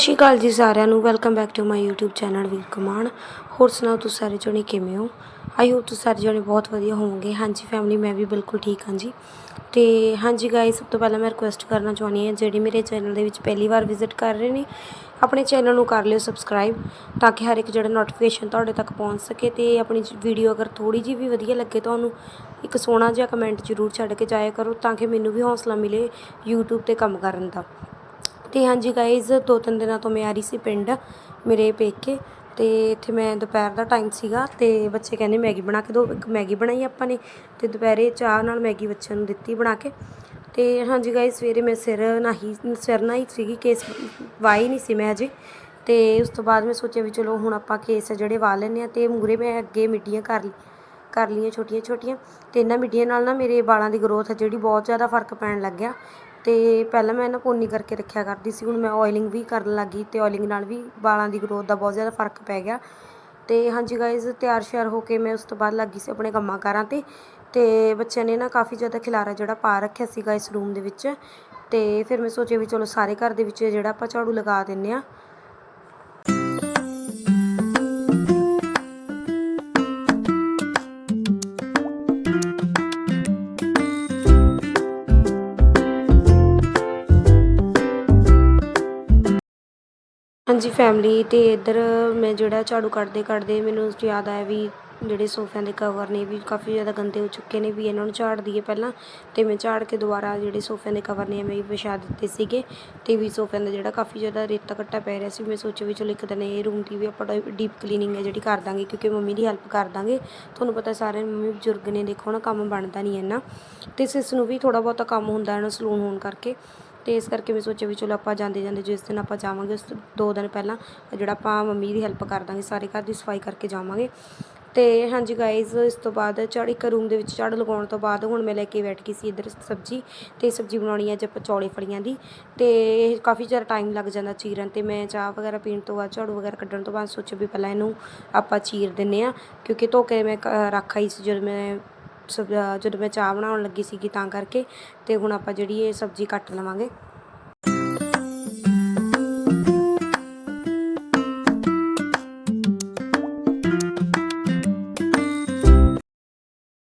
ਸ਼੍ਰੀ ਅਕਾਲ ਜੀ ਸਾਰਿਆਂ ਨੂੰ। Welcome back to my YouTube channel Veer Kaman. ਹੋਰ ਸੁਣਾਓ, ਤੁਸੀਂ ਸਾਰੇ ਜਣੇ ਕਿਵੇਂ ਹੋ? ਆਈ ਹੋਪ ਤੁਸੀਂ ਸਾਰੇ ਜਣੇ ਬਹੁਤ ਵਧੀਆ ਹੋਵੋਗੇ। ਹਾਂਜੀ ਫੈਮਿਲੀ ਮੈਂ ਵੀ ਬਿਲਕੁਲ ਠੀਕ ਹਾਂ ਜੀ। ਤੇ ਹਾਂਜੀ ਗਾਇਸ ਸਭ ਤੋਂ ਪਹਿਲਾਂ ਮੈਂ ਰਿਕੁਐਸਟ ਕਰਨਾ ਚਾਹੁੰਦੀ ਹਾਂ, ਜਿਹੜੇ ਮੇਰੇ ਚੈਨਲ ਦੇ ਵਿੱਚ ਪਹਿਲੀ ਵਾਰ ਵਿਜ਼ਿਟ ਕਰ ਰਹੇ ਨੇ, ਆਪਣੇ ਚੈਨਲ ਨੂੰ ਕਰ ਲਿਓ ਸਬਸਕ੍ਰਾਈਬ ਤਾਂ ਕਿ ਹਰ ਇੱਕ ਜਿਹੜਾ ਨੋਟੀਫਿਕੇਸ਼ਨ ਤੁਹਾਡੇ ਤੱਕ ਪਹੁੰਚ ਸਕੇ ਤੇ ਆਪਣੀ ਵੀਡੀਓ ਅਗਰ ਥੋੜੀ ਜਿਹੀ ਵੀ ਵਧੀਆ ਲੱਗੇ ਤੁਹਾਨੂੰ ਇੱਕ ਸੋਹਣਾ ਜਿਹਾ ਕਮੈਂਟ ਜ਼ਰੂਰ ਛੱਡ ਕੇ ਜਾਇਆ ਕਰੋ, ਤਾਂ ਕਿ ਮੈਨੂੰ ਵੀ ਹੌਸਲਾ ਮਿਲੇ YouTube ਤੇ ਕੰਮ ਕਰਨ ਦਾ। ਤੇ ਹਾਂਜੀ ਗਾਇਜ਼ ਦੋ ਤਿੰਨ ਦਿਨਾਂ ਤੋਂ ਮੈਂ ਆ ਰਹੀ ਸੀ ਪਿੰਡ, ਮੇਰੇ ਪੇਕੇ, ਤੇ ਇੱਥੇ ਮੈਂ ਦੁਪਹਿਰ ਦਾ ਟਾਈਮ ਸੀਗਾ ਤੇ ਬੱਚੇ ਕਹਿੰਦੇ ਮੈਗੀ ਬਣਾ ਕੇ ਦਿਓ ਇੱਕ ਮੈਗੀ ਬਣਾਈ ਆਪਾਂ ਨੇ ਤੇ ਦੁਪਹਿਰੇ ਚਾਹ ਨਾਲ ਮੈਗੀ ਬੱਚਿਆਂ ਨੂੰ ਦਿੱਤੀ ਬਣਾ ਕੇ। ਤੇ ਹਾਂਜੀ ਗਾਇਜ਼ ਸਵੇਰੇ ਮੈਂ ਸਿਰ ਨਹਾਈ ਸਿਰ ਨਹਾਈ ਸੀਗੀ ਕੇਸ ਵਾਈ ਨਹੀਂ ਸੀ ਮੈਂ ਅਜੇ ਤੇ ਉਸ ਤੋਂ ਬਾਅਦ ਮੈਂ ਸੋਚਿਆ ਵੀ ਚਲੋ ਹੁਣ ਆਪਾਂ ਕੇਸ ਜਿਹੜੇ ਵਾ ਲੈਂਦੇ ਆ ਤੇ ਮੂਰੇ ਮੈਂ ਅੱਗੇ ਮਿੱਟੀਆਂ ਕਰ ਲਈ ਕਰ ਲਈਆਂ ਛੋਟੀਆਂ ਛੋਟੀਆਂ ਤੇ ਇਹਨਾਂ ਮਿੱਡੀਆਂ ਨਾਲ ਨਾ ਮੇਰੇ ਵਾਲਾਂ ਦੀ ਗਰੋਥ ਹੈ ਜਿਹੜੀ ਬਹੁਤ ਜ਼ਿਆਦਾ ਫ਼ਰਕ ਪੈਣ ਲੱਗਿਆ ਅਤੇ ਪਹਿਲਾਂ ਮੈਂ ਨਾ ਪੋਨੀ ਕਰਕੇ ਰੱਖਿਆ ਕਰਦੀ ਸੀ, ਹੁਣ ਮੈਂ ਓਇਲਿੰਗ ਵੀ ਕਰਨ ਲੱਗ ਗਈ ਅਤੇ ਓਇਲਿੰਗ ਨਾਲ ਵੀ ਵਾਲਾਂ ਦੀ ਗਰੋਥ ਦਾ ਬਹੁਤ ਜ਼ਿਆਦਾ ਫ਼ਰਕ ਪੈ ਗਿਆ। ਅਤੇ ਹਾਂਜੀ ਗਾਇਜ਼ ਤਿਆਰ ਸ਼ਿਆਰ ਹੋ ਕੇ ਮੈਂ ਉਸ ਤੋਂ ਬਾਅਦ ਲੱਗ ਗਈ ਸੀ ਆਪਣੇ ਕੰਮਾਂ ਕਾਰਾਂ ਤੇ ਅਤੇ ਬੱਚਿਆਂ ਨੇ ਨਾ ਕਾਫੀ ਜ਼ਿਆਦਾ ਖਿਲਾਰਾ ਜਿਹੜਾ ਪਾ ਰੱਖਿਆ ਸੀਗਾ ਇਸ ਰੂਮ ਦੇ ਵਿੱਚ। ਅਤੇ ਫਿਰ ਮੈਂ ਸੋਚਿਆ ਵੀ ਚਲੋ ਸਾਰੇ ਘਰ ਦੇ ਵਿੱਚ ਜਿਹੜਾ ਆਪਾਂ ਝਾੜੂ ਲਗਾ ਦਿੰਦੇ ਹਾਂ ਹਾਂਜੀ ਫੈਮਿਲੀ ਅਤੇ ਇੱਧਰ ਮੈਂ ਜਿਹੜਾ ਝਾੜੂ ਕੱਢਦੇ ਕੱਢਦੇ ਮੈਨੂੰ ਯਾਦ ਆਇਆ ਵੀ ਜਿਹੜੇ ਸੋਫਿਆਂ ਦੇ ਕਵਰ ਨੇ ਵੀ ਕਾਫੀ ਜ਼ਿਆਦਾ ਗੰਦੇ ਹੋ ਚੁੱਕੇ ਨੇ ਵੀ ਇਹਨਾਂ ਨੂੰ ਝਾੜ ਦਈਏ ਪਹਿਲਾਂ ਤੇ ਮੈਂ ਝਾੜ ਕੇ ਦੁਬਾਰਾ ਜਿਹੜੇ ਸੋਫਿਆਂ ਦੇ ਕਵਰ ਨੇ ਮੈਂ ਵੀ ਵਿਛਾ ਦਿੱਤੇ ਸੀਗੇ ਤੇ ਵੀ ਸੋਫਿਆਂ ਦਾ ਜਿਹੜਾ ਕਾਫੀ ਜ਼ਿਆਦਾ ਰੇਤਾ ਕੱਟਾ ਪੈ ਰਿਹਾ ਸੀ, ਮੈਂ ਸੋਚਿਆ ਵੀ ਚਲੋ ਇੱਕ ਦਿਨ ਇਹ ਰੂਮ ਦੀ ਵੀ ਆਪਾਂ ਡੀਪ ਕਲੀਨਿੰਗ ਹੈ ਜਿਹੜੀ ਕਰ ਦਾਂਗੇ ਕਿਉਂਕਿ ਮੰਮੀ ਦੀ ਹੈਲਪ ਕਰ ਦਾਂਗੇ। ਤੁਹਾਨੂੰ ਪਤਾ ਸਾਰੇ ਮੰਮੀ ਬਜ਼ੁਰਗ ਨੇ ਦੇਖੋ ਨਾ ਕੰਮ ਬਣਦਾ ਨਹੀਂ ਇੰਨਾ ਤੇ ਸਿਸ ਨੂੰ ਵੀ ਥੋੜਾ ਬਹੁਤਾ ਕੰਮ ਹੁੰਦਾ ਹੈ ਨਾ ਸਲੂਨ ਹੋਣ ਕਰਕੇ। ਤੇ ਇਸ ਕਰਕੇ ਮੈਂ ਸੋਚਿਆ ਵੀ ਚਲੋ ਆਪਾਂ ਜਾਂਦੇ ਜਾਂਦੇ ਜਿਸ ਦਿਨ ਆਪਾਂ ਜਾਵਾਂਗੇ ਉਸ ਦੋ ਦਿਨ ਪਹਿਲਾਂ ਜਿਹੜਾ ਆਪਾਂ ਮੰਮੀ ਦੀ ਹੈਲਪ ਕਰ ਦਾਂਗੇ, ਸਾਰੇ ਘਰ ਦੀ ਸਫ਼ਾਈ ਕਰਕੇ ਜਾਵਾਂਗੇ। ਤੇ ਹਾਂਜੀ ਗਾਇਜ਼ ਇਸ ਤੋਂ ਬਾਅਦ ਝਾੜ ਇੱਕ ਰੂਮ ਦੇ ਵਿੱਚ ਝਾੜੂ ਲਗਾਉਣ ਤੋਂ ਬਾਅਦ ਹੁਣ ਮੈਂ ਲੈ ਕੇ ਬੈਠ ਗਈ ਸੀ ਇੱਧਰ ਸਬਜ਼ੀ ਤੇ ਸਬਜ਼ੀ ਬਣਾਉਣੀ ਹੈ ਜੇ ਆਪਾਂ ਚੌਲੇ ਫਲੀਆਂ ਦੀ। ਤੇ ਇਹ ਕਾਫੀ ਜ਼ਿਆਦਾ ਟਾਈਮ ਲੱਗ ਜਾਂਦਾ ਚੀਰਨ ਤੇ ਮੈਂ ਚਾਹ ਵਗੈਰਾ ਪੀਣ ਤੋਂ ਬਾਅਦ ਝਾੜੂ ਵਗੈਰਾ ਕੱਢਣ ਤੋਂ ਬਾਅਦ ਸੋਚਿਆ ਵੀ ਪਹਿਲਾਂ ਇਹਨੂੰ ਆਪਾਂ ਚੀਰ ਦਿੰਨੇ ਆ ਕਿਉਂਕਿ ਧੋ ਕੇ ਮੈਂ ਕ- ਰੱਖ ਸੀ ਜਦੋਂ ਮੈਂ ਜਦੋਂ ਮੈਂ ਚਾਹ ਬਣਾਉਣ ਲੱਗੀ ਸੀਗੀ ਤਾਂ ਕਰਕੇ ਤੇ ਹੁਣ ਆਪਾਂ ਜਿਹੜੀ ਇਹ ਸਬਜ਼ੀ ਕੱਟ ਲਵਾਂਗੇ।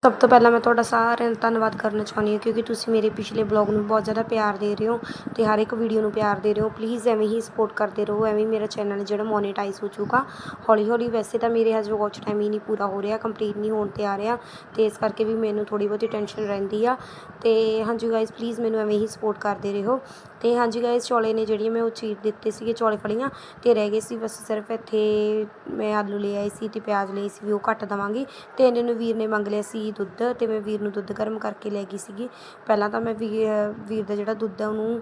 ਸਭ ਤੋਂ ਪਹਿਲਾਂ ਮੈਂ ਤੁਹਾਡਾ ਸਾਰਿਆਂ ਦਾ ਧੰਨਵਾਦ ਕਰਨਾ ਚਾਹੁੰਦੀ ਹਾਂ ਕਿਉਂਕਿ ਤੁਸੀਂ ਮੇਰੇ ਪਿਛਲੇ ਬਲੌਗ ਨੂੰ ਬਹੁਤ ਜ਼ਿਆਦਾ ਪਿਆਰ ਦੇ ਰਹੇ ਹੋ ਤੇ ਹਰ ਇੱਕ ਵੀਡੀਓ ਨੂੰ ਪਿਆਰ ਦੇ ਰਹੇ ਹੋ। ਪਲੀਜ਼ ਐਵੇਂ ਹੀ ਸਪੋਰਟ ਕਰਦੇ ਰਹੋ, ਐਵੇਂ ਹੀ ਮੇਰਾ ਚੈਨਲ ਜਿਹੜਾ ਮੋਨੇਟਾਈਜ਼ ਹੋ ਜਾਊਗਾ ਹੌਲੀ ਹੌਲੀ ਵੈਸੇ ਤਾਂ ਮੇਰੇ ਹਜੇ ਵਾਚ ਟਾਈਮ ਹੀ ਨਹੀਂ ਪੂਰਾ ਹੋ ਰਿਹਾ ਕੰਪਲੀਟ ਨਹੀਂ ਹੋਣ ਤੇ ਆ ਰਿਹਾ ਤੇ ਇਸ ਕਰਕੇ ਵੀ ਮੈਨੂੰ ਥੋੜੀ ਬਹੁਤੀ ਟੈਨਸ਼ਨ ਰਹਿੰਦੀ ਆ। ਤੇ ਹਾਂਜੀ ਗਾਇਜ਼ ਪਲੀਜ਼ ਮੈਨੂੰ ਐਵੇਂ ਹੀ ਸਪੋਰਟ ਕਰਦੇ ਰਹੋ। ਤੇ ਹਾਂਜੀ ਗਾਇਜ਼ ਚੌਲੇ ਨੇ ਜਿਹੜੀਆਂ ਮੈਂ ਉਹ ਚੀਰ ਦਿੱਤੇ ਸੀਗੇ, ਚੌਲੇ ਫਲੀਆਂ ਤੇ ਰਹਿ ਗਏ ਸੀ ਬਸ ਸਿਰਫ ਇੱਥੇ ਮੈਂ ਆਲੂ ਲੈ ਆਈ ਸੀ ਤੇ ਪਿਆਜ਼ ਲਈ ਸੀ ਵੀ ਉਹ ਕੱਟ ਦਵਾਂਗੀ। ਤੇ ਇਹਨੇ ਨੂੰ ਵੀਰ ਨੇ ਮੰਗ ਲਿਆ ਸੀ ਦੁੱਧ ਦੁੱਧ ਤੇ ਮੈਂ ਵੀਰ ਨੂੰ ਦੁੱਧ ਗਰਮ ਕਰਕੇ ਲੈ ਗਈ ਸੀਗੀ। ਪਹਿਲਾਂ ਤਾਂ ਮੈਂ ਵੀਰ ਦਾ ਜਿਹੜਾ ਦੁੱਧ ਹੈ ਉਹਨੂੰ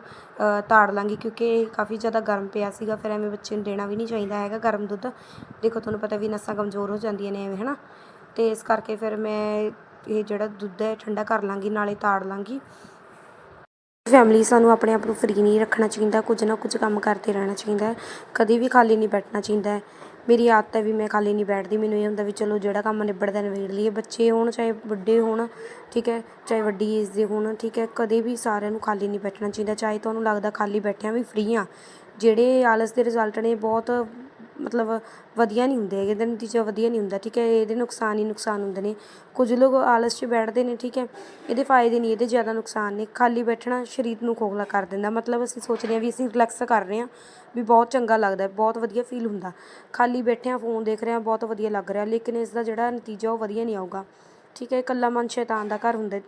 ਤਾੜ ਲਾਂਗੀ ਕਿਉਂਕਿ ਇਹ ਕਾਫੀ ਜ਼ਿਆਦਾ ਗਰਮ ਪਿਆ ਸੀਗਾ, ਫਿਰ ਐਵੇਂ ਬੱਚੇ ਨੂੰ ਦੇਣਾ ਵੀ ਨਹੀਂ ਚਾਹੀਦਾ ਹੈਗਾ ਗਰਮ ਦੁੱਧ। ਦੇਖੋ, ਤੁਹਾਨੂੰ ਪਤਾ ਵੀ ਨਸਾਂ ਕਮਜ਼ੋਰ ਹੋ ਜਾਂਦੀਆਂ ਨੇ ਐਵੇਂ, ਹਨਾ? ਤੇ ਇਸ ਕਰਕੇ ਫਿਰ ਮੈਂ ਇਹ ਜਿਹੜਾ ਦੁੱਧ ਹੈ ਠੰਡਾ ਕਰ ਲਾਂਗੀ, ਨਾਲੇ ਤਾੜ ਲਾਂਗੀ। ਫੈਮਿਲੀ ਸਾਨੂੰ ਆਪਣੇ ਆਪ ਨੂੰ ਫਰੀ ਨਹੀਂ ਰੱਖਣਾ ਚਾਹੀਦਾ, ਕੁਝ ਨਾ ਕੁਝ ਕੰਮ ਕਰਦੇ ਰਹਿਣਾ ਚਾਹੀਦਾ ਹੈ। ਕਦੇ ਵੀ ਖਾਲੀ ਨਹੀਂ ਬੈਠਣਾ ਚਾਹੀਦਾ ਮੇਰੀ ਆਦਤ ਹੈ ਵੀ ਮੈਂ ਖਾਲੀ ਨਹੀਂ ਬੈਠਦੀ, ਮੈਨੂੰ ਇਹ ਹੁੰਦਾ ਵੀ ਚਲੋ ਜਿਹੜਾ ਕੰਮ ਨਿਬੜਦਾ ਨਿਬੇੜ ਲਈਏ, ਬੱਚੇ ਹੋਣ, ਚਾਹੇ ਵੱਡੇ ਹੋਣ, ਠੀਕ ਹੈ, ਚਾਹੇ ਵੱਡੀ ਏਜ ਦੇ ਹੋਣ, ਠੀਕ ਹੈ, ਕਦੇ ਵੀ ਸਾਰਿਆਂ ਨੂੰ ਖਾਲੀ ਨਹੀਂ ਬੈਠਣਾ ਚਾਹੀਦਾ, ਚਾਹੇ ਤੁਹਾਨੂੰ ਲੱਗਦਾ ਖਾਲੀ ਬੈਠਿਆਂ ਵੀ ਫਰੀ ਹਾਂ, ਜਿਹੜੇ ਆਲਸ ਦੇ ਰਿਜ਼ਲਟ ਨੇ ਬਹੁਤ ਮਤਲਬ ਵਧੀਆ ਨਹੀਂ ਹੁੰਦੇ ਹੈਗੇ, ਇਹਦਾ ਨਤੀਜਾ ਵਧੀਆ ਨਹੀਂ ਹੁੰਦਾ, ਠੀਕ ਹੈ, ਇਹਦੇ ਨੁਕਸਾਨ ਹੀ ਨੁਕਸਾਨ ਹੁੰਦੇ ਨੇ। ਕੁਝ ਲੋਕ ਆਲਸ 'ਚ ਬੈਠਦੇ ਨੇ, ਠੀਕ ਹੈ, ਇਹਦੇ ਫਾਇਦੇ ਨਹੀਂ, ਇਹਦੇ ਜ਼ਿਆਦਾ ਨੁਕਸਾਨ ਨੇ। ਖਾਲੀ ਬੈਠਣਾ ਸਰੀਰ ਨੂੰ ਖੋਖਲਾ ਕਰ ਦਿੰਦਾ, ਮਤਲਬ ਅਸੀਂ ਸੋਚਦੇ ਹਾਂ ਵੀ ਅਸੀਂ ਰਿਲੈਕਸ ਕਰ ਰਹੇ ਹਾਂ, ਵੀ ਬਹੁਤ ਚੰਗਾ ਲੱਗਦਾ ਬਹੁਤ ਵਧੀਆ ਫੀਲ ਹੁੰਦਾ। ਖਾਲੀ ਬੈਠੇ ਹਾਂ ਫੋਨ ਦੇਖ ਰਹੇ ਹਾਂ, ਬਹੁਤ ਵਧੀਆ ਲੱਗ ਰਿਹਾ, ਲੇਕਿਨ ਇਸ ਦਾ ਜਿਹੜਾ ਨਤੀਜਾ ਉਹ ਵਧੀਆ ਨਹੀਂ ਆਊਗਾ। ਠੀਕ ਹੈ, ਇਕੱਲਾ ਮਨ ਸ਼ੈਤਾਨ ਦਾ ਘਰ ਹੁੰਦਾ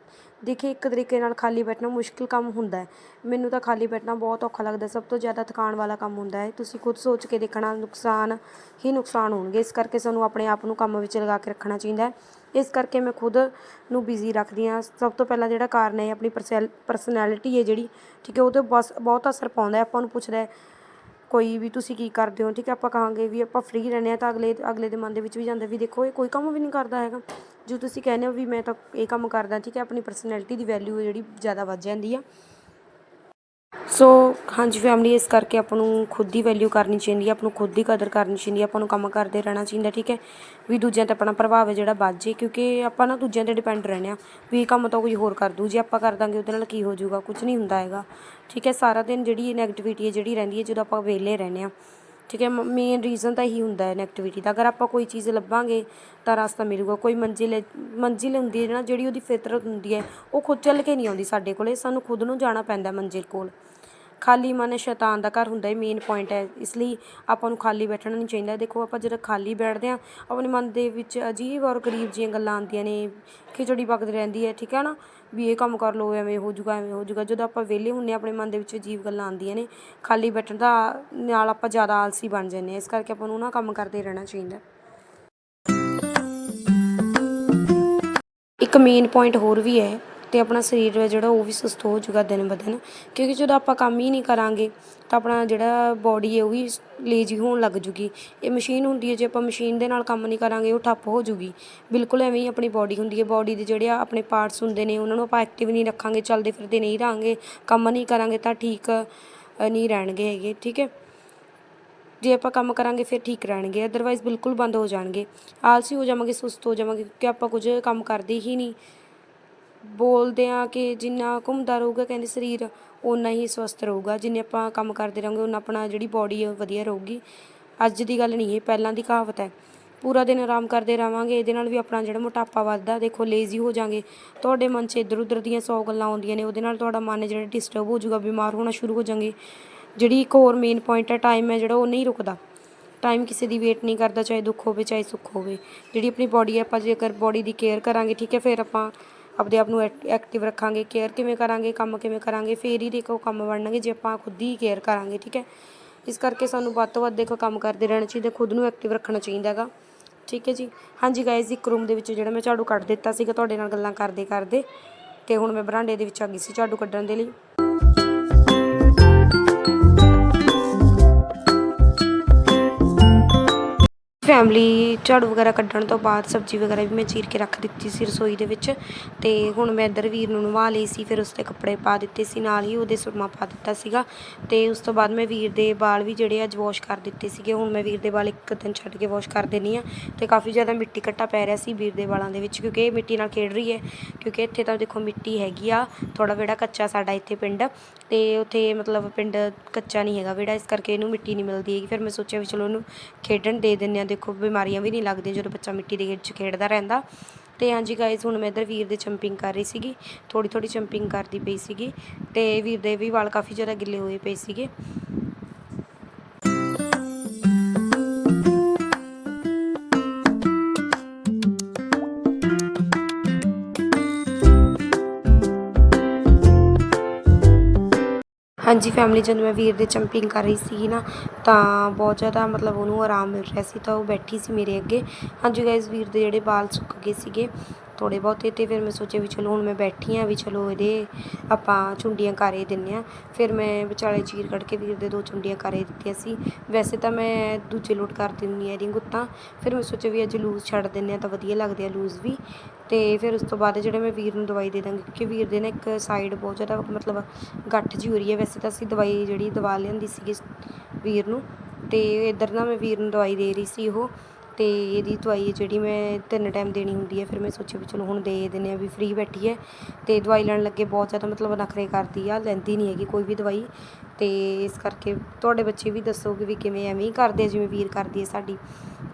ਦੇਖੀਏ, ਇੱਕ ਤਰੀਕੇ ਨਾਲ ਖਾਲੀ ਬੈਠਣਾ ਮੁਸ਼ਕਿਲ ਕੰਮ ਹੁੰਦਾ ਮੈਨੂੰ ਤਾਂ ਖਾਲੀ ਬੈਠਣਾ ਬਹੁਤ ਔਖਾ ਲੱਗਦਾ, ਸਭ ਤੋਂ ਜ਼ਿਆਦਾ ਥਕਾਨ ਵਾਲਾ ਕੰਮ ਹੁੰਦਾ ਹੈ। ਤੁਸੀਂ ਖੁਦ ਸੋਚ ਕੇ ਦੇਖਣਾ, ਨੁਕਸਾਨ ਹੀ ਨੁਕਸਾਨ ਹੋਣਗੇ। ਇਸ ਕਰਕੇ ਸਾਨੂੰ ਆਪਣੇ ਆਪ ਨੂੰ ਕੰਮ ਵਿੱਚ ਲਗਾ ਕੇ ਰੱਖਣਾ ਚਾਹੀਦਾ ਇਸ ਕਰਕੇ ਮੈਂ ਖੁਦ ਨੂੰ ਬਿਜ਼ੀ ਰੱਖਦੀ ਹਾਂ। ਸਭ ਤੋਂ ਪਹਿਲਾਂ ਜਿਹੜਾ ਕਾਰਨ ਹੈ, ਆਪਣੀ ਪਰਸਨੈਲਿਟੀ ਹੈ ਜਿਹੜੀ, ਠੀਕ ਹੈ ਉਹ 'ਤੇ ਬਸ ਬਹੁਤ ਅਸਰ ਪਾਉਂਦਾ ਆਪਾਂ ਨੂੰ ਪੁੱਛਦਾ ਕੋਈ ਵੀ ਤੁਸੀਂ ਕੀ ਕਰਦੇ ਹੋ, ਠੀਕ ਹੈ, ਆਪਾਂ ਕਹਾਂਗੇ ਵੀ ਆਪਾਂ ਫ੍ਰੀ ਰਹਿੰਦੇ ਹਾਂ ਤਾਂ ਅਗਲੇ ਅਗਲੇ ਦੇ ਮਨ ਦੇ ਵਿੱਚ ਵੀ ਜਾਂਦਾ ਵੀ ਦੇਖੋ ਇਹ ਕੋਈ ਕੰਮ ਵੀ ਨਹੀਂ ਕਰਦਾ ਹੈਗਾ। ਜੋ ਤੁਸੀਂ ਕਹਿੰਦੇ ਹੋ ਵੀ ਮੈਂ ਤਾਂ ਇਹ ਕੰਮ ਕਰਦਾ, ਠੀਕ ਹੈ, ਆਪਣੀ ਪਰਸਨੈਲਿਟੀ ਦੀ ਵੈਲਿਊ ਜਿਹੜੀ ਜ਼ਿਆਦਾ ਵੱਧ ਜਾਂਦੀ ਆ। ਸੋ ਹਾਂਜੀ ਫੈਮਿਲੀ ਇਸ ਕਰਕੇ ਆਪਾਂ ਨੂੰ ਖੁਦ ਦੀ ਵੈਲਿਊ ਕਰਨੀ ਚਾਹੀਦੀ ਹੈ ਆਪਾਂ ਨੂੰ ਖੁਦ ਦੀ ਕਦਰ ਕਰਨੀ ਚਾਹੀਦੀ ਹੈ ਆਪਾਂ ਨੂੰ ਕੰਮ ਕਰਦੇ ਰਹਿਣਾ ਚਾਹੀਦਾ, ਠੀਕ ਹੈ? ਵੀ ਦੂਜਿਆਂ ਤੇ ਆਪਣਾ ਪ੍ਰਭਾਵ ਹੈ ਜਿਹੜਾ ਵੱਧ ਜੇ, ਕਿਉਂਕਿ ਆਪਾਂ ਨਾ ਦੂਜਿਆਂ ਤੇ ਡਿਪੈਂਡ ਰਹਿੰਦੇ ਆ, ਵੀ ਇਹ ਕੰਮ ਤਾਂ ਕੋਈ ਹੋਰ ਕਰ ਦੂ ਜੇ ਆਪਾਂ ਕਰ ਦਾਂਗੇ ਉਹਦੇ ਨਾਲ ਕੀ ਹੋ ਜਾਊਗਾ ਕੁਝ ਨਹੀਂ ਹੁੰਦਾ ਹੈਗਾ, ਠੀਕ ਹੈ? ਸਾਰਾ ਦਿਨ ਜਿਹੜੀ ਨੈਗੇਟਿਵਿਟੀ ਹੈ, ਜਿਹੜੀ ਰਹਿੰਦੀ ਹੈ, ਜਦੋਂ ਆਪਾਂ ਵਿਹਲੇ ਰਹਿੰਦੇ ਆ ਠੀਕ ਹੈ ਮੇਨ ਰੀਜ਼ਨ ਤਾਂ ਇਹੀ ਹੁੰਦਾ ਹੈ ਨੈਗੇਟਿਵਿਟੀ ਦਾ। ਅਗਰ ਆਪਾਂ ਕੋਈ ਚੀਜ਼ ਲੱਭਾਂਗੇ, ਤਾਂ ਰਸਤਾ ਮਿਲੂਗਾ। ਕੋਈ ਮੰਜ਼ਿਲ ਮੰਜ਼ਿਲ ਹੁੰਦੀ ਹੈ ਨਾ, ਜਿਹੜੀ ਉਹਦੀ ਫਿਤਰਤ ਹੁੰਦੀ ਹੈ, ਉਹ ਖੁਦ ਚੱਲ ਕੇ ਨਹੀਂ ਆਉਂਦੀ ਸਾਡੇ ਕੋਲੇ। ਸਾਨੂੰ ਖੁਦ ਨੂੰ ਜਾਣਾ ਪੈਂਦਾ ਮੰਜ਼ਿਲ ਕੋਲ। ਖਾਲੀ ਮਨ ਸ਼ੈਤਾਨ ਦਾ ਘਰ ਹੁੰਦਾ ਹੈ ਮੇਨ ਪੁਆਇੰਟ ਹੈ। ਇਸ ਲਈ ਆਪਾਂ ਨੂੰ ਖਾਲੀ ਬੈਠਣਾ ਨਹੀਂ ਚਾਹੀਦਾ। ਦੇਖੋ, ਆਪਾਂ ਜਦੋਂ ਖਾਲੀ ਬੈਠਦੇ ਹਾਂ, ਆਪਣੇ ਮਨ ਦੇ ਵਿੱਚ ਅਜੀਬ ਔਰ ਗਰੀਬ ਜਿਹੀਆਂ ਗੱਲਾਂ ਆਉਂਦੀਆਂ ਨੇ, ਖਿਚੜੀ ਪੱਕਦੀ ਰਹਿੰਦੀ ਹੈ, ਠੀਕ ਹੈ ਨਾ? ਵੀ ਇਹ ਕੰਮ ਕਰ ਲਓ, ਐਵੇਂ ਹੋ ਜੂਗਾ ਐਵੇਂ ਹੋ ਜੂਗਾ ਜਦੋਂ ਆਪਾਂ ਵਿਹਲੇ ਹੁੰਦੇ ਹਾਂ, ਆਪਣੇ ਮਨ ਦੇ ਵਿੱਚ ਅਜੀਬ ਗੱਲਾਂ ਆਉਂਦੀਆਂ ਨੇ, ਖਾਲੀ ਬੈਠਣ ਦਾ ਨਾਲ ਆਪਾਂ ਜ਼ਿਆਦਾ ਆਲਸੀ ਬਣ ਜਾਂਦੇ ਹਾਂ। ਇਸ ਕਰਕੇ ਆਪਾਂ ਨੂੰ ਨਾ ਕੰਮ ਕਰਦੇ ਰਹਿਣਾ ਚਾਹੀਦਾ। ਇੱਕ ਮੇਨ ਪੁਆਇੰਟ ਹੋਰ ਵੀ ਹੈ ਅਤੇ ਆਪਣਾ ਸਰੀਰ ਹੈ ਜਿਹੜਾ ਉਹ ਵੀ ਸੁਸਤ ਹੋ ਜਾਊਗਾ ਦਿਨ ਬ ਦਿਨ। ਕਿਉਂਕਿ ਜਦੋਂ ਆਪਾਂ ਕੰਮ ਹੀ ਨਹੀਂ ਕਰਾਂਗੇ, ਤਾਂ ਆਪਣਾ ਜਿਹੜਾ ਬੋਡੀ ਹੈ ਉਹ ਵੀ ਲੇਜੀ ਹੋਣ ਲੱਗ ਜੂਗੀ। ਇਹ ਮਸ਼ੀਨ ਹੁੰਦੀ ਹੈ, ਜੇ ਆਪਾਂ ਮਸ਼ੀਨ ਦੇ ਨਾਲ ਕੰਮ ਨਹੀਂ ਕਰਾਂਗੇ, ਉਹ ਠੱਪ ਹੋ ਜੂਗੀ। ਬਿਲਕੁਲ ਐਵੇਂ ਹੀ ਆਪਣੀ ਬੋਡੀ ਹੁੰਦੀ ਹੈ। ਬੋਡੀ ਦੇ ਜਿਹੜੇ ਆ ਆਪਣੇ ਪਾਰਟਸ ਹੁੰਦੇ ਨੇ, ਉਹਨਾਂ ਨੂੰ ਆਪਾਂ ਐਕਟਿਵ ਨਹੀਂ ਰੱਖਾਂਗੇ, ਚੱਲਦੇ ਫਿਰਦੇ ਨਹੀਂ ਰਹਾਂਗੇ, ਕੰਮ ਨਹੀਂ ਕਰਾਂਗੇ, ਤਾਂ ਠੀਕ ਨਹੀਂ ਰਹਿਣਗੇ ਹੈਗੇ, ਠੀਕ ਹੈ? ਜੇ ਆਪਾਂ ਕੰਮ ਕਰਾਂਗੇ, ਫਿਰ ਠੀਕ ਰਹਿਣਗੇ ਅਦਰਵਾਈਜ਼ ਬਿਲਕੁਲ ਬੰਦ ਹੋ ਜਾਣਗੇ। ਆਲਸੀ ਹੋ ਜਾਵਾਂਗੇ, ਸੁਸਤ ਹੋ ਜਾਵਾਂਗੇ, ਕਿਉਂਕਿ ਆਪਾਂ ਕੁਝ ਕੰਮ ਕਰਦੇ ਹੀ ਨਹੀਂ। ਬੋਲਦੇ ਹਾਂ ਕਿ ਜਿੰਨਾ ਘੁੰਮਦਾ ਰਹੂਗਾ, ਕਹਿੰਦੇ ਸਰੀਰ ਓਨਾ ਹੀ ਸਵਸਥ ਰਹੂਗਾ। ਜਿੰਨੇ ਆਪਾਂ ਕੰਮ ਕਰਦੇ ਰਹਾਂਗੇ ਉਨਾ ਆਪਣਾ ਜਿਹੜੀ ਬੋਡੀ ਹੈ ਵਧੀਆ ਰਹੂਗੀ। ਅੱਜ ਦੀ ਗੱਲ ਨਹੀਂ, ਇਹ ਪਹਿਲਾਂ ਦੀ ਕਹਾਵਤ ਹੈ। ਪੂਰਾ ਦਿਨ ਆਰਾਮ ਕਰਦੇ ਰਹਾਂਗੇ, ਇਹਦੇ ਨਾਲ ਵੀ ਆਪਣਾ ਜਿਹੜਾ ਮੋਟਾਪਾ ਵੱਧਦਾ, ਦੇਖੋ ਲੇਜ਼ੀ ਹੋ ਜਾਾਂਗੇ। ਤੁਹਾਡੇ ਮਨ 'ਚ ਇੱਧਰ ਉੱਧਰ ਦੀਆਂ ਸੌ ਗੱਲਾਂ ਆਉਂਦੀਆਂ ਨੇ, ਉਹਦੇ ਨਾਲ ਤੁਹਾਡਾ ਮਨ ਜਿਹੜਾ ਡਿਸਟਰਬ ਹੋ ਜਾਊਗਾ, ਬਿਮਾਰ ਹੋਣਾ ਸ਼ੁਰੂ ਹੋ ਜਾਾਂਗੇ ਜਿਹੜੀ ਇੱਕ ਹੋਰ ਮੇਨ ਪੁਆਇੰਟ ਹੈ ਟਾਈਮ ਹੈ, ਜਿਹੜਾ ਉਹ ਨਹੀਂ ਰੁਕਦਾ। ਟਾਈਮ ਕਿਸੇ ਦੀ ਵੇਟ ਨਹੀਂ ਕਰਦਾ, ਚਾਹੇ ਦੁੱਖ ਹੋਵੇ, ਚਾਹੇ ਸੁੱਖ ਹੋਵੇ। ਜਿਹੜੀ ਆਪਣੀ ਬੋਡੀ ਹੈ, ਆਪਾਂ ਜੇਕਰ ਬੋਡੀ ਦੀ ਕੇਅਰ ਕਰਾਂਗੇ, ਠੀਕ ਹੈ, ਫਿਰ ਆਪਾਂ ਆਪਦੇ ਆਪ ਨੂੰ ਐਕਟਿਵ ਰੱਖਾਂਗੇ ਕੇਅਰ ਕਿਵੇਂ ਕਰਾਂਗੇ, ਕੰਮ ਕਿਵੇਂ ਕਰਾਂਗੇ, ਫੇਰ ਹੀ ਦੇਖੋ ਕੰਮ ਬਣਨਗੇ ਜੇ ਆਪਾਂ ਖੁਦ ਹੀ ਕੇਅਰ ਕਰਾਂਗੇ, ਠੀਕ ਹੈ? ਇਸ ਕਰਕੇ ਸਾਨੂੰ ਵੱਧ ਤੋਂ ਵੱਧ ਦੇਖੋ ਕੰਮ ਕਰਦੇ ਰਹਿਣਾ ਚਾਹੀਦਾ, ਖੁਦ ਨੂੰ ਐਕਟਿਵ ਰੱਖਣਾ ਚਾਹੀਦਾ ਹੈਗਾ ਠੀਕ ਹੈ ਜੀ? ਹਾਂਜੀ ਗਾਇਜ਼ ਇੱਕ ਰੂਮ ਦੇ ਵਿੱਚ ਜਿਹੜਾ ਮੈਂ ਝਾੜੂ ਕੱਢ ਦਿੱਤਾ ਸੀਗਾ, ਤੁਹਾਡੇ ਨਾਲ ਗੱਲਾਂ ਕਰਦੇ ਕਰਦੇ ਤੇ ਹੁਣ ਮੈਂ ਬਰਾਂਡੇ ਦੇ ਵਿੱਚ ਆ ਗਈ ਸੀ ਝਾੜੂ ਕੱਢਣ ਦੇ ਲਈ। ਫੈਮਲੀ ਝਾੜੂ ਵਗੈਰਾ ਕੱਢਣ ਤੋਂ ਬਾਅਦ ਸਬਜ਼ੀ ਵਗੈਰਾ ਵੀ ਮੈਂ ਚੀਰ ਕੇ ਰੱਖ ਦਿੱਤੀ ਸੀ ਰਸੋਈ ਦੇ ਵਿੱਚ ਤੇ ਹੁਣ ਮੈਂ ਇੱਧਰ ਵੀਰ ਨੂੰ ਨਵਾ ਲਈ ਸੀ, ਫਿਰ ਉਸਦੇ ਕੱਪੜੇ ਪਾ ਦਿੱਤੇ ਸੀ, ਨਾਲ ਹੀ ਉਹਦੇ ਸੁਰਮਾ ਪਾ ਦਿੱਤਾ ਸੀਗਾ ਤੇ ਉਸ ਤੋਂ ਬਾਅਦ ਮੈਂ ਵੀਰ ਦੇ ਵਾਲ ਵੀ ਜਿਹੜੇ ਅੱਜ ਵਾਸ਼ ਕਰ ਦਿੱਤੇ ਸੀਗੇ, ਹੁਣ ਮੈਂ ਵੀਰ ਦੇ ਵਾਲ ਇੱਕ ਦਿਨ ਛੱਡ ਕੇ ਵਾਸ਼ ਕਰ ਦੇਣੀ ਆ ਤੇ ਕਾਫੀ ਜ਼ਿਆਦਾ ਮਿੱਟੀ ਘੱਟਾ ਪੈ ਰਿਹਾ ਸੀ ਵੀਰ ਦੇ ਵਾਲਾਂ ਦੇ ਵਿੱਚ ਕਿਉਂਕਿ ਇਹ ਮਿੱਟੀ ਨਾਲ ਖੇਡ ਰਹੀ ਹੈ, ਕਿਉਂਕਿ ਇੱਥੇ ਤਾਂ ਦੇਖੋ ਮਿੱਟੀ ਹੈਗੀ ਆ ਥੋੜਾ ਵਿਹੜਾ ਕੱਚਾ ਸਾਡਾ ਇੱਥੇ ਪਿੰਡ ਤੇ ਉੱਥੇ ਮਤਲਬ ਪਿੰਡ ਕੱਚਾ ਨਹੀਂ ਹੈਗਾ ਵਿਹੜਾ, ਇਸ ਕਰਕੇ ਇਹਨੂੰ ਮਿੱਟੀ ਨਹੀਂ ਮਿਲਦੀ ਹੈਗੀ, ਫਿਰ ਮੈਂ ਸੋਚਿਆ ਵੀ ਚਲੋ ਇਹਨੂੰ ਖੇਡਣ ਦੇ ਦਿੰਦੇ ਆ ਦੇਖੋ ਬਿਮਾਰੀਆਂ ਵੀ ਨਹੀਂ ਲੱਗਦੀਆਂ ਜਦੋਂ ਬੱਚਾ ਮਿੱਟੀ ਦੇ ਵਿੱਚ ਖੇਡਦਾ ਰਹਿੰਦਾ। ਤੇ ਹਾਂਜੀ ਗਾਇਜ਼ ਹੁਣ ਮੈਂ ਇੱਧਰ ਵੀਰ ਦੇ ਚੰਪਿੰਗ ਕਰ ਰਹੀ ਸੀਗੀ। ਥੋੜੀ ਥੋੜੀ ਚੰਪਿੰਗ ਕਰਦੀ ਪਈ ਸੀਗੀ। ਤੇ ਵੀਰ ਦੇ ਵੀ ਵਾਲ ਕਾਫੀ ਜ਼ਿਆਦਾ ਗਿੱਲੇ ਹੋਏ ਪਏ ਸੀਗੇ। ਹਾਂਜੀ ਫੈਮਿਲੀ ਜਦੋਂ ਮੈਂ ਵੀਰ ਦੇ ਚੰਪਿੰਗ ਕਰ ਰਹੀ ਸੀ ਨਾ ਤਾਂ ਬਹੁਤ ਜ਼ਿਆਦਾ ਮਤਲਬ ਉਹਨੂੰ ਆਰਾਮ ਮਿਲ ਰਿਹਾ ਸੀ ਤਾਂ ਉਹ ਬੈਠੀ ਸੀ ਮੇਰੇ ਅੱਗੇ। ਹਾਂਜੀ ਗਾਇਜ਼ ਵੀਰ ਦੇ ਜਿਹੜੇ ਵਾਲ ਸੁੱਕ ਗਏ ਸੀਗੇ। ਥੋੜ੍ਹੇ ਬਹੁਤੇ ਤੇ ਫਿਰ ਮੈਂ ਸੋਚਿਆ ਵੀ ਚਲੋ ਹੁਣ ਮੈਂ ਬੈਠੀ ਆ ਵੀ ਚਲੋ ਇਹਦੇ ਆਪਾਂ ਚੁੰਡੀਆਂ ਕਰ ਹੀ ਦਿੰਨੇ ਆ ਫਿਰ ਮੈਂ ਵਿਚਾਲੇ ਚੀਰ ਕੱਢ ਕੇ ਵੀਰ ਦੇ ਦੋ ਚੁੰਡੀਆਂ ਕਰ ਹੀ ਦਿੱਤੀਆਂ ਸੀ। ਵੈਸੇ ਤਾਂ ਮੈਂ ਦੂਜੇ ਲੋਟ ਕਰ ਦਿੰਦੀ ਆ ਇਹਦੀਆਂ ਗੁੱਤਾਂ। ਫਿਰ ਮੈਂ ਸੋਚਿਆ ਵੀ ਅੱਜ ਲੂਜ਼ ਛੱਡ ਦਿੰਨੇ ਆ ਤਾਂ ਵਧੀਆ ਲੱਗਦੇ ਆ ਲੂਜ਼ ਵੀ। ਤੇ ਫਿਰ ਉਸ ਤੋਂ ਬਾਅਦ ਜਿਹੜੇ ਮੈਂ ਵੀਰ ਨੂੰ ਦਵਾਈ ਦੇ ਦਾਂਗੀ ਕਿਉਂਕਿ ਵੀਰ ਦੇ ਨਾ ਇੱਕ ਸਾਈਡ ਬਹੁਤ ਜ਼ਿਆਦਾ ਮਤਲਬ ਗੱਠ ਜੀ ਹੋ ਰਹੀ ਹੈ। ਵੈਸੇ ਤਾਂ ਅਸੀਂ ਦਵਾਈ ਜਿਹੜੀ ਦਵਾ ਲਿਆਂਦੀ ਸੀਗੀ ਵੀਰ ਨੂੰ ਤੇ ਇੱਧਰ ਨਾ ਮੈਂ ਵੀਰ ਨੂੰ ਦਵਾਈ ਦੇ ਰਹੀ ਸੀ ਉਹ। ਅਤੇ ਇਹਦੀ ਦਵਾਈ ਜਿਹੜੀ ਮੈਂ ਤਿੰਨ ਟਾਈਮ ਦੇਣੀ ਹੁੰਦੀ ਹੈ, ਫਿਰ ਮੈਂ ਸੋਚਿਆ ਵੀ ਚਲੋ ਹੁਣ ਦੇ ਦਿੰਦੇ ਆ ਵੀ ਫ੍ਰੀ ਬੈਠੀ ਹੈ ਤੇ ਦਵਾਈ ਲੈਣ ਲੱਗੇ ਬਹੁਤ ਜ਼ਿਆਦਾ ਮਤਲਬ ਨਖਰੇ ਕਰਦੀ ਆ, ਲੈਂਦੀ ਨਹੀਂ ਹੈਗੀ ਕੋਈ ਵੀ ਦਵਾਈ ਤੇ ਇਸ ਕਰਕੇ ਤੁਹਾਡੇ ਬੱਚੇ ਵੀ ਦੱਸੋਗੇ ਵੀ ਕਿਵੇਂ ਐਵੇਂ ਹੀ ਕਰਦੇ ਆ, ਜਿਵੇਂ ਵੀਰ ਕਰਦੀ ਹੈ ਸਾਡੀ।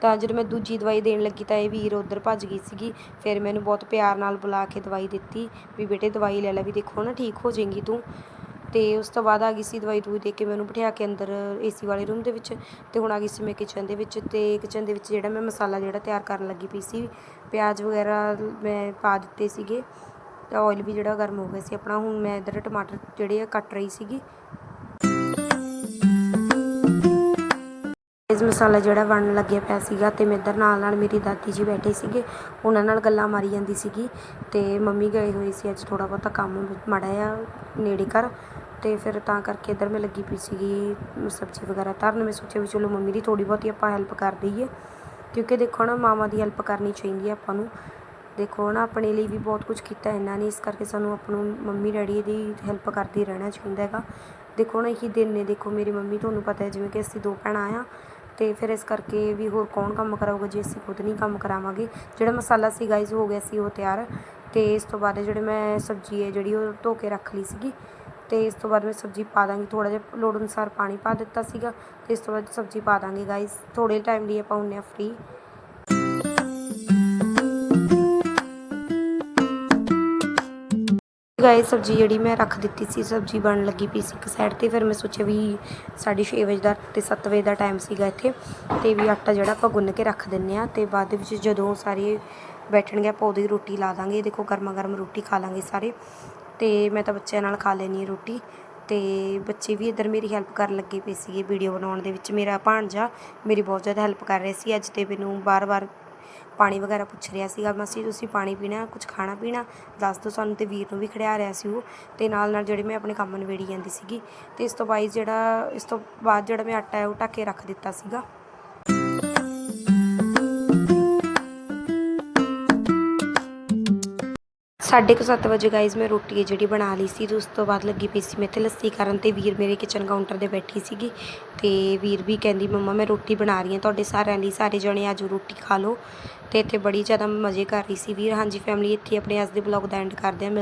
ਤਾਂ ਜਦੋਂ ਮੈਂ ਦੂਜੀ ਦਵਾਈ ਦੇਣ ਲੱਗੀ ਤਾਂ ਇਹ ਵੀਰ ਉਧਰ ਭੱਜ ਗਈ ਸੀਗੀ, ਫਿਰ ਮੈਨੂੰ ਬਹੁਤ ਪਿਆਰ ਨਾਲ ਬੁਲਾ ਕੇ ਦਵਾਈ ਦਿੱਤੀ ਵੀ ਬੇਟੇ ਦਵਾਈ ਲੈ ਲੈ ਵੀ ਦੇਖੋ ਨਾ ਠੀਕ ਹੋ ਜਾਏਗੀ ਤੂੰ। ਅਤੇ ਉਸ ਤੋਂ ਬਾਅਦ ਆ ਗਈ ਸੀ ਦਵਾਈ ਦੂਈ ਦੇ ਕੇ ਮੈਂ ਉਹਨੂੰ ਬਿਠਾ ਕੇ ਅੰਦਰ ਏਸੀ ਵਾਲੇ ਰੂਮ ਦੇ ਵਿੱਚ ਅਤੇ ਹੁਣ ਆ ਗਈ ਸੀ ਮੈਂ ਕਿਚਨ ਦੇ ਵਿੱਚ ਅਤੇ ਕਿਚਨ ਦੇ ਵਿੱਚ ਜਿਹੜਾ ਮੈਂ ਮਸਾਲਾ ਜਿਹੜਾ ਤਿਆਰ ਕਰਨ ਲੱਗੀ ਪਈ ਸੀ, ਪਿਆਜ਼ ਵਗੈਰਾ ਮੈਂ ਪਾ ਦਿੱਤੇ ਸੀਗੇ, ਤੇ ਆਇਲ ਵੀ ਜਿਹੜਾ ਗਰਮ ਹੋ ਗਿਆ ਸੀ ਆਪਣਾ, ਹੁਣ ਮੈਂ ਇੱਧਰ ਟਮਾਟਰ ਜਿਹੜੇ ਆ ਕੱਟ ਰਹੀ ਸੀਗੀ। ਇਸ ਮਸਾਲਾ ਜਿਹੜਾ ਬਣਨ ਲੱਗਿਆ ਪਿਆ ਸੀਗਾ ਤੇ ਮੈਂ ਇੱਧਰ ਨਾਲ ਨਾਲ ਮੇਰੀ ਦਾਦੀ ਜੀ ਬੈਠੇ ਸੀਗੇ, ਉਹਨਾਂ ਨਾਲ ਗੱਲਾਂ ਮਾਰੀ ਜਾਂਦੀ ਸੀਗੀ ਤੇ ਮੰਮੀ ਗਏ ਹੋਏ ਸੀ ਅੱਜ ਥੋੜਾ ਬਹੁਤਾ ਕੰਮ ਮਾੜਾ ਆ ਨੇੜੇ ਕਰ ਤੇ ਫਿਰ ਤਾਂ ਕਰਕੇ ਇੱਧਰ ਮੈਂ ਲੱਗੀ ਪਈ ਸੀਗੀ ਸਬਜ਼ੀ ਵਗੈਰਾ ਧਰਨ। ਮੈਂ ਸੋਚਿਆ ਵੀ ਚਲੋ ਮੰਮੀ ਦੀ ਥੋੜੀ ਬਹੁਤੀ ਆਪਾਂ ਹੈਲਪ ਕਰ ਦਈਏ। ਕਿਉਂਕਿ ਦੇਖੋ ਨਾ, ਮਾਵਾਂ ਦੀ ਹੈਲਪ ਕਰਨੀ ਚਾਹੀਦੀ ਹੈ ਆਪਾਂ ਨੂੰ। ਦੇਖੋ ਨਾ, ਆਪਣੇ ਲਈ ਵੀ ਬਹੁਤ ਕੁਝ ਕੀਤਾ ਇਹਨਾਂ ਨੇ। ਇਸ ਕਰਕੇ ਸਾਨੂੰ ਆਪ ਨੂੰ ਮੰਮੀ ਡੈਡੀ ਦੀ ਹੈਲਪ ਕਰਦੀ ਰਹਿਣਾ ਚਾਹੀਦਾ ਹੈਗਾ। ਦੇਖੋ ਨਾ, ਇਹੀ ਦਿਨ ਨੇ। ਦੇਖੋ ਮੇਰੀ ਮੰਮੀ, ਤੁਹਾਨੂੰ ਪਤਾ ਹੈ, ਜਿਵੇਂ ਕਿ ਅਸੀਂ ਦੋ ਭੈਣਾਂ ਆ ਤੇ ਫਿਰ ਇਸ ਕਰਕੇ ਵੀ ਹੋਰ ਕੌਣ ਕੰਮ ਕਰਾਊਗਾ ਜੇ ਅਸੀਂ ਖੁਦ ਨਹੀਂ ਕੰਮ ਕਰਾਵਾਂਗੇ। ਜਿਹੜਾ ਮਸਾਲਾ ਸੀ ਗਾਈਜ਼ ਹੋ ਗਿਆ ਸੀ, ਉਹ ਤਿਆਰ। ਤੇ ਇਸ ਤੋਂ ਬਾਅਦ ਜਿਹੜੇ ਮੈਂ ਸਬਜ਼ੀ ਹੈ, ਜਿਹੜੀ ਉਹ ਧੋ ਕੇ ਰੱਖ ਲਈ ਸੀਗੀ। ਤੇ ਇਸ ਤੋਂ ਬਾਅਦ ਮੈਂ ਸਬਜ਼ੀ ਪਾ ਦਾਂਗੀ ਥੋੜਾ ਜਿਹਾ ਲੋੜ ਅਨੁਸਾਰ ਪਾਣੀ ਪਾ ਦਿੱਤਾ ਸੀਗਾ ਤੇ ਇਸ ਤੋਂ ਬਾਅਦ ਸਬਜ਼ੀ ਪਾ ਦਾਂਗੇ ਗਾਈਜ਼ ਥੋੜੇ ਟਾਈਮ ਲਈ ਆਪਾਂ ਹੁੰਨੇ ਆ ਫ੍ਰੀ ਗਾਇਸ ਸਬਜ਼ੀ ਜਿਹੜੀ ਮੈਂ ਰੱਖ ਦਿੱਤੀ ਸੀ, ਸਬਜ਼ੀ ਬਣਨ ਲੱਗੀ ਪਈ ਸੀ ਇੱਕ ਸਾਈਡ ਤੇ, ਫਿਰ ਮੈਂ ਸੋਚਿਆ ਵੀ 6:30 ਵਜੇ ਦਾ ਤੇ 7 ਵਜੇ ਦਾ ਟਾਈਮ ਸੀਗਾ ਇੱਥੇ ਤੇ ਵੀ ਆਟਾ ਜਿਹੜਾ ਆਪਾਂ ਗੁੰਨ ਕੇ ਰੱਖ ਦਿੰਨੇ ਆ ਤੇ ਬਾਅਦ ਦੇ ਵਿੱਚ ਜਦੋਂ ਸਾਰੇ ਬੈਠਣਗੇ, ਆਪਾਂ ਉਹਦੀ ਰੋਟੀ ਲਾ ਦਾਂਗੇ, ਦੇਖੋ ਗਰਮਾ ਗਰਮ ਰੋਟੀ ਖਾ ਲਾਂਗੇ ਸਾਰੇ। ਅਤੇ ਮੈਂ ਤਾਂ ਬੱਚਿਆਂ ਨਾਲ ਖਾ ਲੈਂਦੀ ਰੋਟੀ ਅਤੇ ਬੱਚੇ ਵੀ ਇੱਧਰ ਮੇਰੀ ਹੈਲਪ ਕਰਨ ਲੱਗੇ ਪਏ ਸੀਗੇ ਵੀਡੀਓ ਬਣਾਉਣ ਦੇ ਵਿੱਚ। ਮੇਰਾ ਭਾਣਜਾ ਮੇਰੀ ਬਹੁਤ ਜ਼ਿਆਦਾ ਹੈਲਪ ਕਰ ਰਿਹਾ ਸੀ। ਅੱਜ ਤੇ ਮੈਨੂੰ ਬਾਰ-ਬਾਰ ਪਾਣੀ ਵਗੈਰਾ ਪੁੱਛ ਰਿਹਾ ਸੀਗਾ, ਮਾਸੀ, ਤੁਸੀਂ ਪਾਣੀ ਪੀਣਾ ਕੁਝ ਖਾਣਾ ਪੀਣਾ? ਦੱਸ ਦਿਓ ਸਾਨੂੰ ਤੇ ਵੀਰ ਨੂੰ ਵੀ ਖੜਿਆ ਰਿਹਾ ਸੀ ਉਹ। ਤੇ ਨਾਲ ਨਾਲ ਜਿਹੜੇ ਮੈਂ ਆਪਣੇ ਕੰਮ ਨਵੇੜੀ ਜਾਂਦੀ ਸੀਗੀ ਤੇ ਇਸ ਤੋਂ ਬਾਅਦ ਜਿਹੜਾ, ਇਸ ਤੋਂ ਬਾਅਦ ਜਿਹੜਾ ਮੈਂ ਆਟਾ ਹੈ ਉਹ ਢੱਕ ਕੇ ਰੱਖ ਦਿੱਤਾ ਸੀਗਾ। ਸਾਢੇ ਕੁ ਸੱਤ ਵਜੇ ਗਾਈਜ਼ ਮੈਂ ਰੋਟੀ ਹੈ ਜਿਹੜੀ ਬਣਾ ਲਈ ਸੀ ਤੇ ਉਸ ਤੋਂ ਬਾਅਦ ਲੱਗੀ ਪਈ ਸੀ ਮੈਂ ਇੱਥੇ ਲੱਸੀ ਕਰਨ ਤੇ ਵੀਰ ਮੇਰੇ ਕਿਚਨ ਕਾਊਂਟਰ ਤੇ ਬੈਠੀ ਸੀਗੀ ਤੇ ਵੀਰ ਵੀ ਕਹਿੰਦੀ, ਮੰਮਾ, ਮੈਂ ਰੋਟੀ ਬਣਾ ਰਹੀ ਹਾਂ, ਤੁਹਾਡੇ ਸਾਰਿਆਂ ਲਈ ਸਾਰੇ ਜਣੇ ਆਜੋ ਰੋਟੀ ਖਾ ਲਓ। ਤੇ ਇੱਥੇ ਬੜੀ ਜ਼ਿਆਦਾ ਮਜ਼ੇ ਕਰ ਰਹੀ ਸੀ ਵੀਰ। ਹਾਂਜੀ ਫੈਮਿਲੀ ਇੱਥੇ ਆਪਣੇ ਅੱਜ ਦੇ ਬਲੌਗ ਦਾ ਐਂਡ ਕਰਦੇ ਹਾਂ। ਮਿਲ-